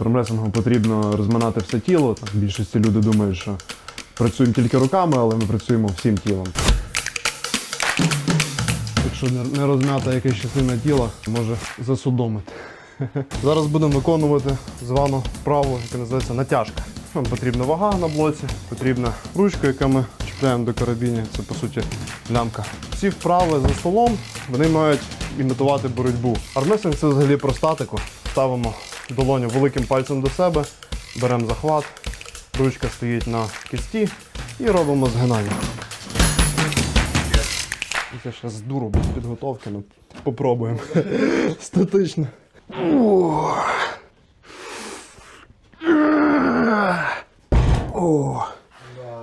Армресингу потрібно розминати все тіло. Так, більшості люди думають, що працюємо тільки руками, але ми працюємо всім тілом. Якщо не- розм'ята якась частина тіла, може засудомити. Зараз будемо виконувати звану вправу, яка називається натяжка. Нам потрібна вага на блоці, потрібна ручка, яку ми чіпляємо до карабінів. Це по суті лямка. Ці вправи за столом вони мають імітувати боротьбу. Армресинг це взагалі про статику. Ставимо долоню великим пальцем до себе, беремо захват, ручка стоїть на кисті і робимо згинання. Я ще з дуру без підготовки, ну попробуємо. Статично. О,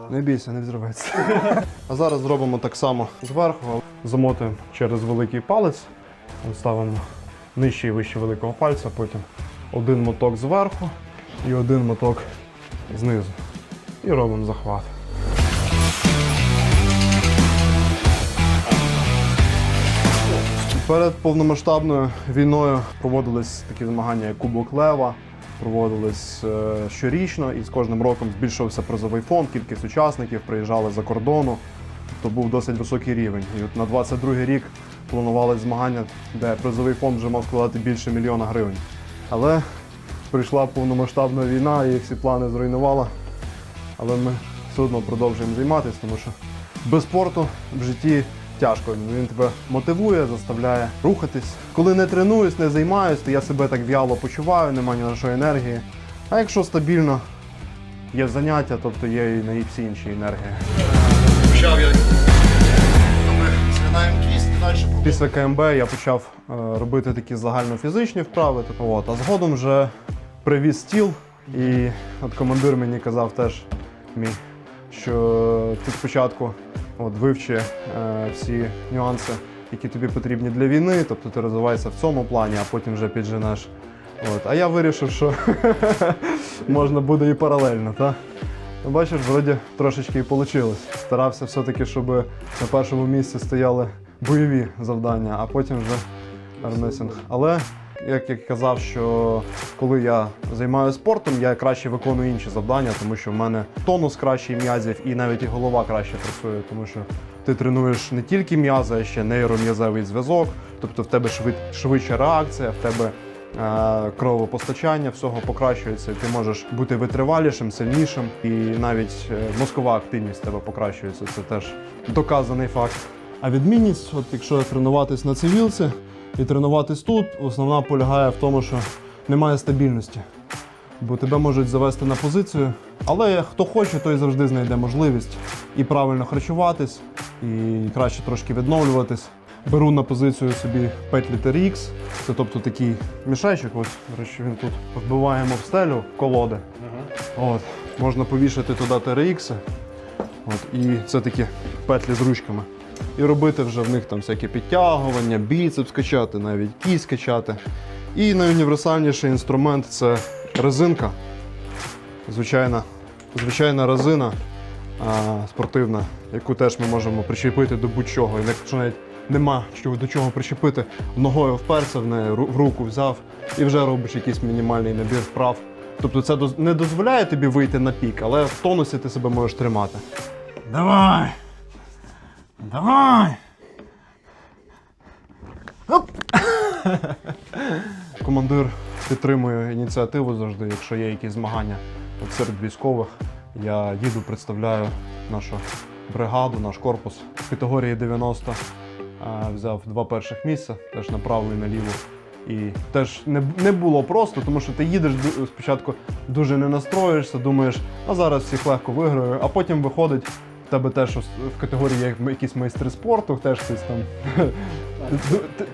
не бійся, не взривається. А зараз зробимо так само зверху, замотуємо через великий палець, ставимо нижче і вище великого пальця, потім один моток зверху і один моток знизу. І робимо захват. Перед повномасштабною війною проводились такі змагання, як Кубок Лева, проводились е, щорічно, і з кожним роком збільшувався призовий фонд, кількість учасників приїжджали за кордону. Тобто був досить високий рівень. І от на 22 рік планували змагання, де призовий фонд вже мав складати більше мільйона гривень. Але прийшла повномасштабна війна і всі плани зруйнувала. Але ми все одно продовжуємо займатися, тому що без спорту в житті тяжко. Він тебе мотивує, заставляє рухатись. Коли не тренуюсь, не займаюсь, то я себе так в'яло почуваю, немає ні на що енергії. А якщо стабільно є заняття, тобто є і на всі інші енергії. Згинаємо кість і далі пробуємо. Після КМБ я почав е, робити такі загальнофізичні вправи. Типу, от. А згодом вже привіз стіл, і от командир мені казав теж мій, що ти спочатку от, вивчи е, всі нюанси, які тобі потрібні для війни, тобто ти розвиваєшся в цьому плані, а потім вже підженеш. От. А я вирішив, що можна буде і паралельно. Та? Ну, бачиш, вроді трошечки і вийшло. Старався все-таки, щоб на першому місці стояли бойові завдання, а потім вже армесинг. Але як я казав, що коли я займаюся спортом, я краще виконую інші завдання, тому що в мене тонус кращий м'язів і навіть і голова краще працює, тому що ти тренуєш не тільки м'язи, а ще нейром'язевий зв'язок, тобто в тебе швид, швидша реакція, в тебе кровопостачання всього покращується, ти можеш бути витривалішим, сильнішим, і навіть е, мозкова активність тебе покращується. Це теж доказаний факт. А відмінність, от якщо тренуватись на цивілці і тренуватись тут, основна полягає в тому, що немає стабільності. Бо тебе можуть завести на позицію, але хто хоче, той завжди знайде можливість і правильно харчуватись, і краще трошки відновлюватись. Беру на позицію собі петлі TRX, це тобто такий мішечок, ось, до речі, він тут вбиваємо в стелю колоди. От, можна повішати туди TRX, от, і це такі петлі з ручками. І робити вже в них там всякі підтягування, біцепс качати, навіть кість качати. І найуніверсальніший інструмент це резинка. Звичайна, звичайна резина а, спортивна, яку теж ми можемо причепити до будь-чого. Якщо навіть нема до чого причепити, ногою вперся в неї, в руку взяв і вже робиш якийсь мінімальний набір вправ. Тобто це не дозволяє тобі вийти на пік, але в тонусі ти себе можеш тримати. Давай! Давай! Командир підтримує ініціативу завжди, якщо є якісь змагання от серед військових. Я їду, представляю нашу бригаду, наш корпус в категорії 90. Взяв два перших місця, теж направо і наліво. І теж не, не було просто, тому що ти їдеш спочатку дуже не настроїшся, думаєш, а зараз всіх легко виграю, а потім виходить. В тебе теж в категорії якісь майстри спорту, теж хтось там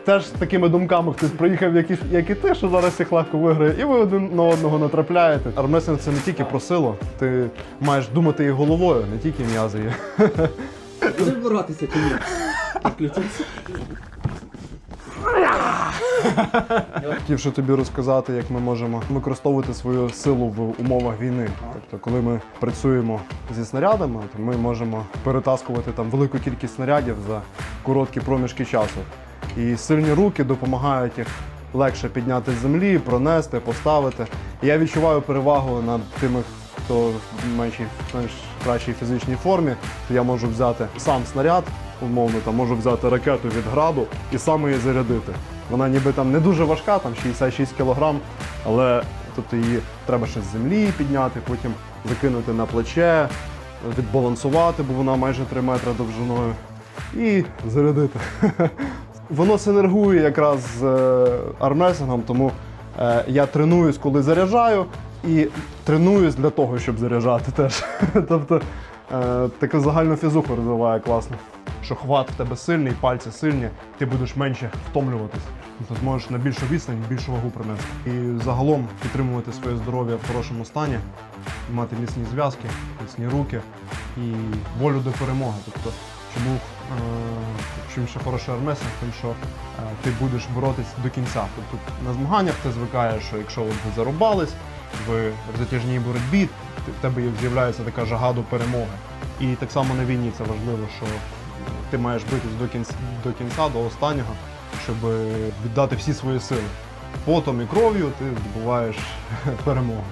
Теж з такими думками хтось приїхав, як і, як і ти, що зараз всіх легко виграє, і ви один на одного натрапляєте. Армресинг це не тільки про силу, ти маєш думати і головою, не тільки м'язи. Будеш боротися чи ні? Підключитися? Хотів тобі розказати, як ми можемо використовувати свою силу в умовах війни. Тобто, коли ми працюємо зі снарядами, то ми можемо перетаскувати там велику кількість снарядів за короткі проміжки часу. І сильні руки допомагають їх легше підняти з землі, пронести, поставити. Я відчуваю перевагу над тими, хто в менш кращій фізичній формі. То я можу взяти сам снаряд, умовно, там можу взяти ракету від граду і сам її зарядити. Вона ніби там не дуже важка, там 66 кг, але тобто її треба ще з землі підняти, потім закинути на плече, відбалансувати, бо вона майже 3 метри довжиною, і зарядити. Воно синергує якраз з е, армресингом, тому е, я тренуюсь, коли заряджаю, і тренуюсь для того, щоб заряджати теж. тобто е, таку загальну фізуху розвиває класно. Що хват в тебе сильний, пальці сильні, ти будеш менше втомлюватись. Тобто зможеш на більшу відстань, більшу вагу принести. І загалом підтримувати своє здоров'я в хорошому стані, мати міцні зв'язки, міцні руки і волю до перемоги. Тобто, чому е, чим ще хороший армресинг, тим що е, ти будеш боротись до кінця. Тобто на змаганнях ти звикаєш, що якщо ви зарубались в затяжній боротьбі, в тебе з'являється така жага до перемоги. І так само на війні це важливо, що ти маєш битись до кінця, до кінця, до останнього, щоб віддати всі свої сили. Потом і кров'ю ти здобуваєш перемогу.